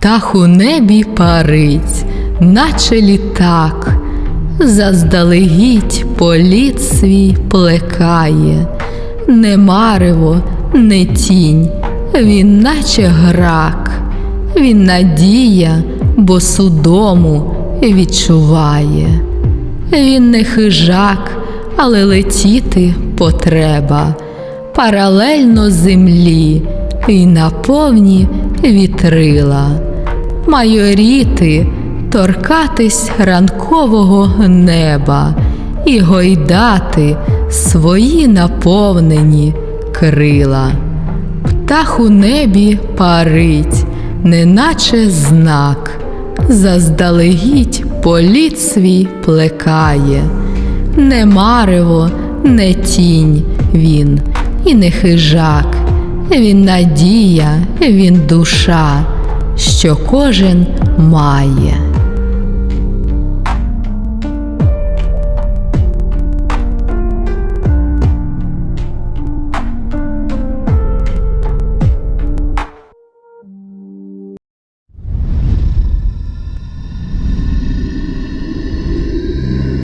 Птах у небі парить, наче літак, заздалегідь політ свій плекає, не марево, не тінь, він наче грак, він надія, бо судому відчуває. Він не хижак, але летіти потреба паралельно землі і на повні вітрила, майоріти, торкатись ранкового неба і гойдати свої наповнені крила. Птах у небі парить, неначе знак, заздалегідь політ свій плекає, не марево, не тінь він, і не хижак, він надія, він душа, що кожен має.